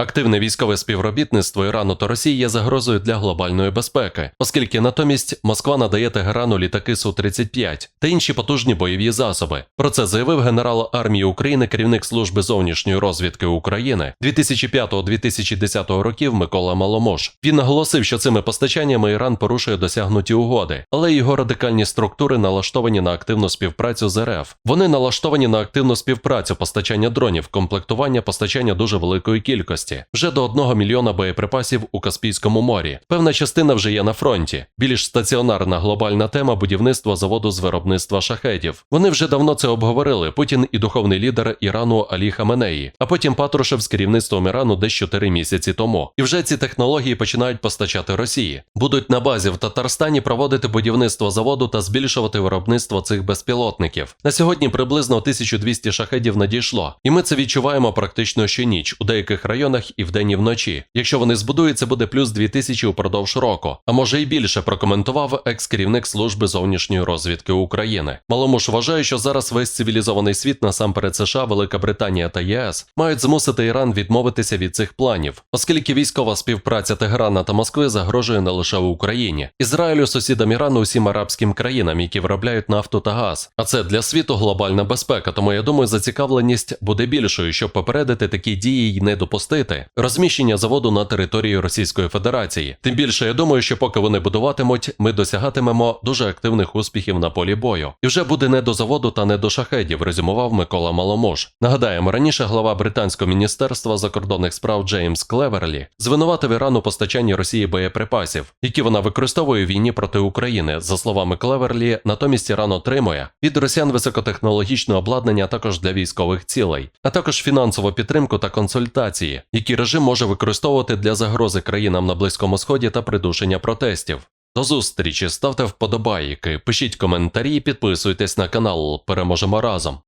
Активне військове співробітництво Ірану та Росії є загрозою для глобальної безпеки, оскільки натомість Москва надає Тегерану літаки Су-35 та інші потужні бойові засоби. Про це заявив генерал армії України, керівник служби зовнішньої розвідки України 2005-2010 років Микола Маломош. Він наголосив, що цими постачаннями Іран порушує досягнуті угоди, але його радикальні структури налаштовані на активну співпрацю з РФ. Вони налаштовані на активну співпрацю постачання дронів, комплектування, постачання дуже великої кількості, вже до 1 мільйона боєприпасів у Каспійському морі. Певна частина вже є на фронті. Більш стаціонарна глобальна тема будівництва заводу з виробництва шахетів. Вони вже давно це обговорили. Путін і духовний лідер Ірану Алі Хаменеї, а потім Патрушев з керівництвом Ірану десь 4 місяці тому. І вже ці технології починають постачати Росії. Будуть на базі в Татарстані проводити будівництво заводу та збільшувати виробництво цих безпілотників. На сьогодні приблизно 1200 шахедів надійшло, і ми це відчуваємо практично щоніч у деяких районах і вдень і вночі. Якщо вони збудують, це буде плюс 2000 упродовж року, а може й більше, прокоментував екс-керівник служби зовнішньої розвідки України. Маломуш вважає, що зараз весь цивілізований світ, насамперед США, Велика Британія та ЄС, мають змусити Іран відмовитися від цих планів, оскільки військова співпраця Тегерана та Москви загрожує не лише Україні, Ізраїлю, сусідам Ірану, усім арабським країнам, які виробляють нафту та газ. А це для світу глобальна безпека. Тому я думаю, зацікавленість буде більшою, щоб попередити такі дії й не допустити розміщення заводу на території Російської Федерації. Тим більше я думаю, що поки вони будуватимуть, ми досягатимемо дуже активних успіхів на полі бою. І вже буде не до заводу та не до шахедів, резюмував Микола Маломош. Нагадаємо, раніше глава британського міністерства закордонних справ Джеймс Клеверлі звинуватив Іран у постачанні Росії боєприпасів, які вона використовує в війні проти України. За словами Клеверлі, натомість Іран отримує від росіян високотехнологічне обладнання також для військових цілей, а також фінансову підтримку та консультації, які режим може використовувати для загрози країнам на Близькому Сході та придушення протестів. До зустрічі, ставте вподобайки, пишіть коментарі, підписуйтесь на канал. Переможемо разом.